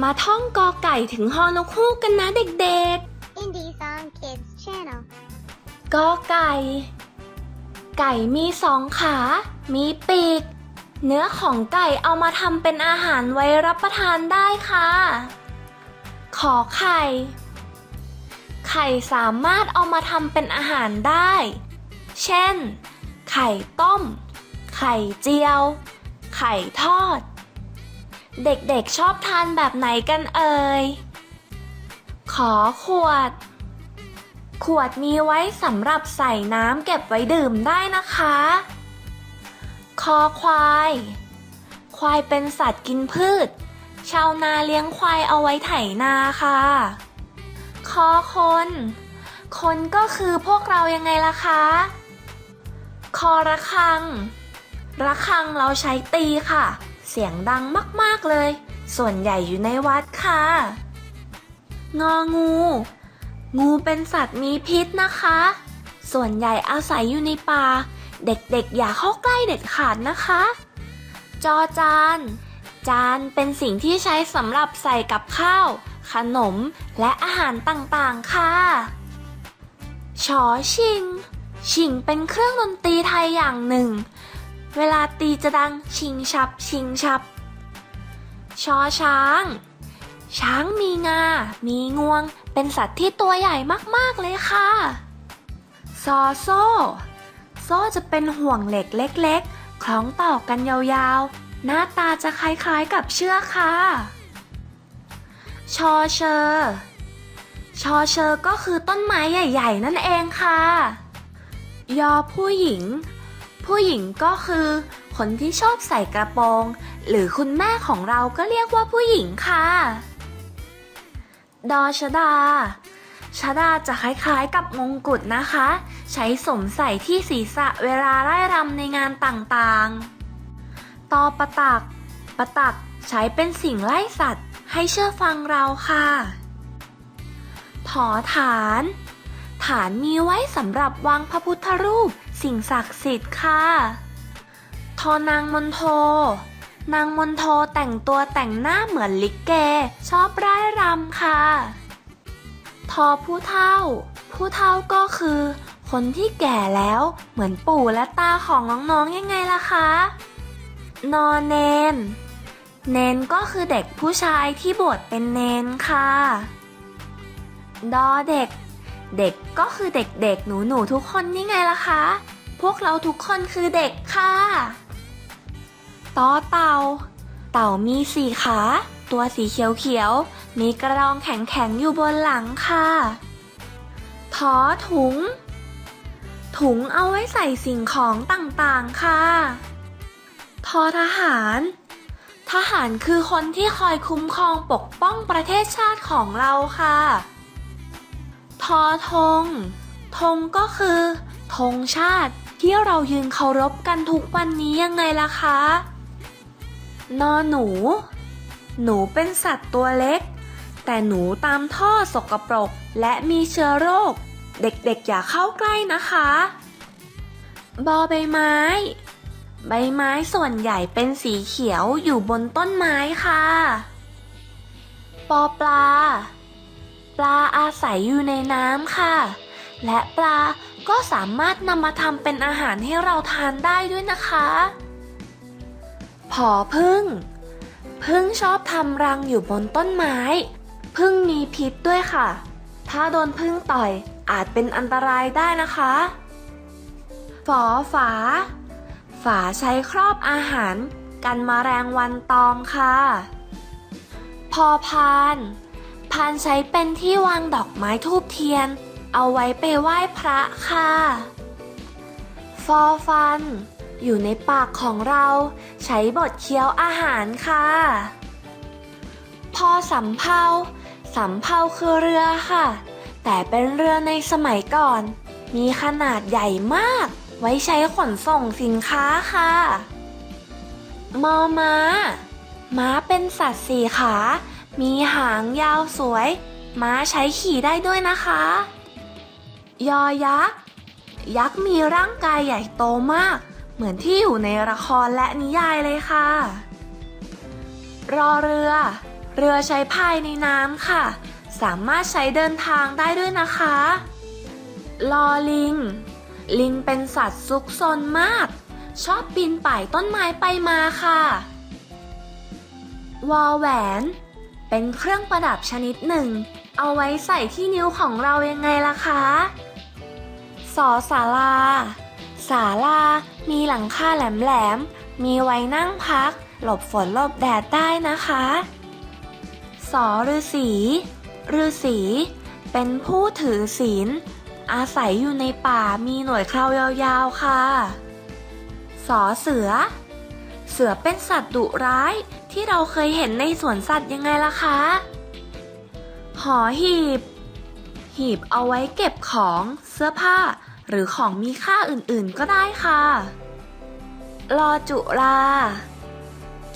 มาท่องกอไก่ถึงฮอนกฮูกกันนะเด็ก Indie Song Kids Channel. ๆ กอไก่ ไก่มีสองขา มีปีก เนื้อของไก่เอามาทำเป็นอาหารไว้รับประทานได้ค่ะ ขอไข่ ไข่สามารถเอามาทำเป็นอาหารได้ เช่น ไข่ต้ม ไข่เจียว ไข่ทอด เด็กๆชอบทานแบบไหนกันเอ่ย ขอขวด ขวดมีไว้สำหรับใส่น้ำเก็บไว้ดื่มได้นะคะ คอควาย ควายเป็นสัตว์กินพืช ชาวนาเลี้ยงควายเอาไว้ไถนาค่ะ คอคน คนก็คือพวกเรายังไงล่ะคะ คอระฆัง ระฆังเราใช้ตีค่ะ เสียงดังมากๆเลย ส่วนใหญ่อยู่ในวัดค่ะ งองู งูเป็นสัตว์มีพิษนะคะ ส่วนใหญ่อาศัยอยู่ในป่า เด็กๆ อย่าเข้าใกล้เด็ดขาดนะคะ จอจาน จานเป็นสิ่งที่ใช้สำหรับใส่กับข้าว ขนม และอาหารต่างๆ ค่ะ ชอชิง ชิงเป็นเครื่องดนตรีไทยอย่างหนึ่ง เวลาตีจะดังชิงชับชิงชับ ชอช้าง ช้างมีงา มีงวง เป็นสัตว์ที่ตัวใหญ่มาก ๆ เลยค่ะ ซอโซ่ โซ่จะเป็นห่วงเหล็กเล็ก ๆ คล้องต่อกันยาวๆ หน้าตาจะคล้ายๆกับเชือกค่ะ ชอเชอร์ชอเชอร์ก็คือต้นไม้ใหญ่ ๆ นั่นเองค่ะ ยอผู้หญิง ผู้หญิงก็คือ คนที่ชอบใส่กระโปรง หรือคุณแม่ของเราก็เรียกว่าผู้หญิงค่ะ ดอชดา ชดาจะคล้ายๆกับมงกุฎนะคะ ใช้สมใส่ที่ศีรษะเวลาไล่รำในงานต่างๆ ตอประตัก ประตักใช้เป็นสิ่งไล่สัตว์ ให้เชื่อฟังเราค่ะถอฐาน ฐานมีไว้สำหรับวางพระพุทธรูป สิ่งศักดิ์สิทธิ์ค่ะ ทอนางมนโท นางมนโทแต่งตัวแต่งหน้าเหมือนลิเก ชอบร่ายรำค่ะ ทอผู้เท่า ผู้เท่าก็คือ คนที่แก่แล้วเหมือนปู่และตาของน้องๆยังไงล่ะคะ นอนเนน เนนก็คือเด็กผู้ชายที่บวชเป็นเนนค่ะ ดอเด็กเด็กก็คือเด็กๆ หนูๆ ทุกคนนี่ไงล่ะคะ พวกเราทุกคนคือเด็กค่ะต่อเต่า เต่ามีสี่ขา ตัวสีเขียวๆ มีกระรองแข็งๆ อยู่บนหลังค่ะทอถุง ถุงเอาไว้ใส่สิ่งของต่างๆ ค่ะ ทอทหาร ทหารคือคนที่คอยคุ้มครองปกป้องประเทศชาติของเราค่ะ ทอธง ธงก็คือธงชาติ ที่เรายืนเคารพกันทุกวันนี้ยังไงล่ะคะ นอหนู หนูเป็นสัตว์ตัวเล็ก แต่หนูตามท่อสกปรกและมีเชื้อโรค เด็กๆอย่าเข้าใกล้นะคะ บอใบไม้ ใบไม้ส่วนใหญ่เป็นสีเขียวอยู่บนต้นไม้ค่ะ ปอปลา ปลาอาศัยอยู่ในน้ำค่ะ และปลาก็สามารถนำมาทำเป็นอาหารให้เราทานได้ด้วยนะคะผอพึ่ง พึ่งชอบทำรังอยู่บนต้นไม้ พึ่งมีพิษด้วยค่ะ ถ้าโดนพึ่งต่อยอาจเป็นอันตรายได้นะคะฝอฝา ฝาใช้ครอบอาหารกันแมลงวันตอมค่ะ พอพาน พานใช้เป็นที่วางดอกไม้ทูบเทียน เอาไว้ไปไหว้พระค่ะ ฟอฟัน อยู่ในปากของเราใช้บดเคี้ยวอาหารค่ะ พอสำเภาสำเภาคือเรือค่ะ แต่เป็นเรือในสมัยก่อน มีขนาดใหญ่มาก ไว้ใช้ขนส่งสินค้าค่ะมอม้า ม้าเป็นสัตว์สี่ขา มีหางยาวสวย ม้าใช้ขี่ได้ด้วยนะคะ ยอยักษ์ ยักษ์มีร่างกายใหญ่โตมาก เหมือนที่อยู่ในละครและนิยายเลยค่ะ รอเรือ เรือใช้ภายในน้ำค่ะ สามารถใช้เดินทางได้ด้วยนะคะ ลอลิง ลิงเป็นสัตว์ซุกซนมาก ชอบปีนป่ายต้นไม้ไปมาค่ะ วอแหวน เป็นเครื่องประดับชนิดหนึ่งเอาไว้ใส่ที่นิ้วของเรายังไงล่ะคะ สอศาลาศาลา มีหลังคาแหลมๆ มีไว้นั่งพัก หลบฝนหลบแดดได้นะคะ สอฤาษีฤาษีเป็นผู้ถือศีล อาศัยอยู่ในป่ามีหน่วยเครายาวๆค่ะ สอเสือ เสือเป็นสัตว์ดุร้ายที่เราเคยเห็นในสวนสัตว์ยังไงล่ะคะ หอหีบ หีบเอาไว้เก็บของเสื้อผ้า หรือของมีค่าอื่นๆก็ได้ค่ะ ลอจุลา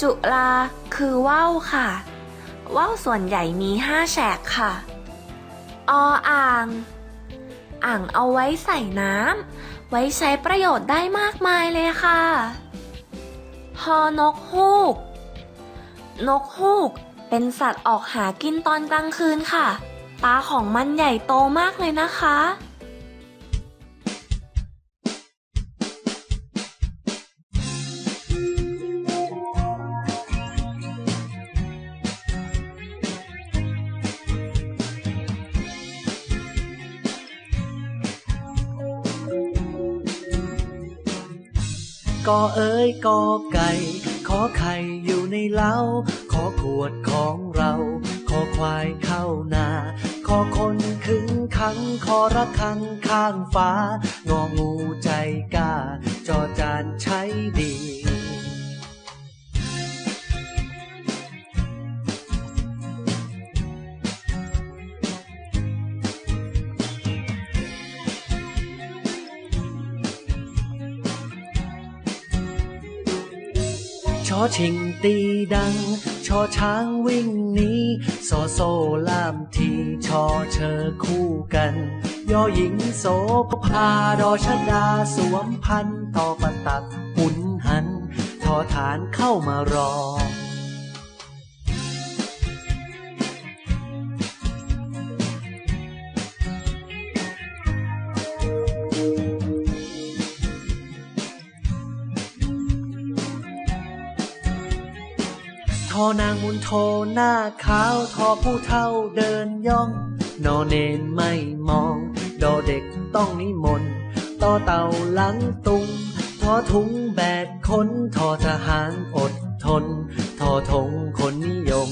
จุลาคือว่าวค่ะ ว่าวส่วนใหญ่มีห้าแฉกค่ะ ออ่าง อ่างเอาไว้ใส่น้ำไว้ใช้ประโยชน์ได้มากมายเลยค่ะฮอนกฮูก นกฮูกเป็นสัตว์ออกหากินตอนกลางคืนค่ะ ตาของมันใหญ่โตมากเลยนะคะ กอเอ้ยกอไก่ ขอไข่อยู่ในเล้า ขอขวดของเรา ขอควายเข้านา ขอคนขึงขัง ขอระคังข้างฟ้างองูใจกล้าจอจานใช้ดี ชอชิงตีดัง ชอช้างวิ่งหนีซอโซล่ามทีชอเชอคู่กัน ยอหญิงโสภาดอชดาสวมพันต่อประตักหุนหัน ทอฐานเข้ามารอ นางมุนโทหน้าขาวทอผู้เท่าเดินย่อง นอเนนไม่มอง ดอเด็กต้องนิมนต์ต่อเต่าหลังตุงทอถุงแบกคนทอทหารอดทน ทอทงคนนิยม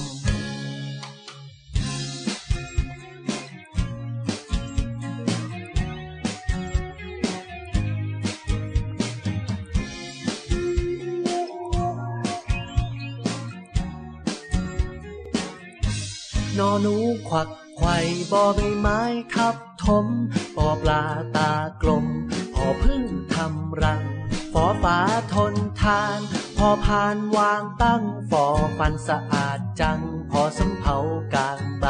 นอหนูควักไข่บอใบไม้ทับถมปอปลาตากลม พอพึ่งทำรังฟอฟ้าทนทาน พอพานวางตั้งฟอฟันสะอาดจัง พอสำเภากลางใบ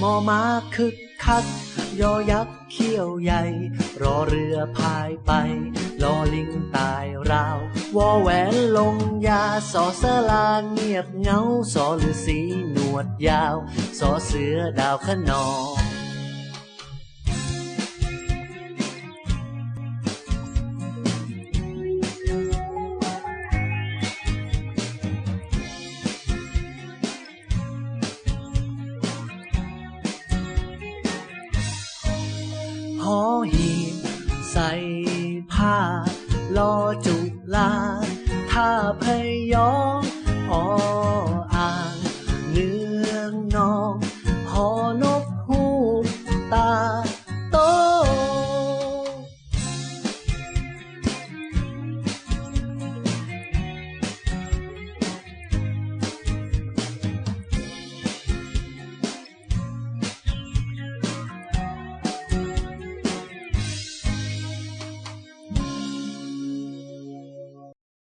มอมาคึกคัก ยอยักษ์เขี้ยวใหญ่ รอเรือพายไป ลอลิงตายราว วอแหวนลงยา สอเสลาเงียบเงา สอฤาษีหนวดยาว สอเสือดาวขนอง หอหีบใส่ผ้าลอจุลาถ้าพยอง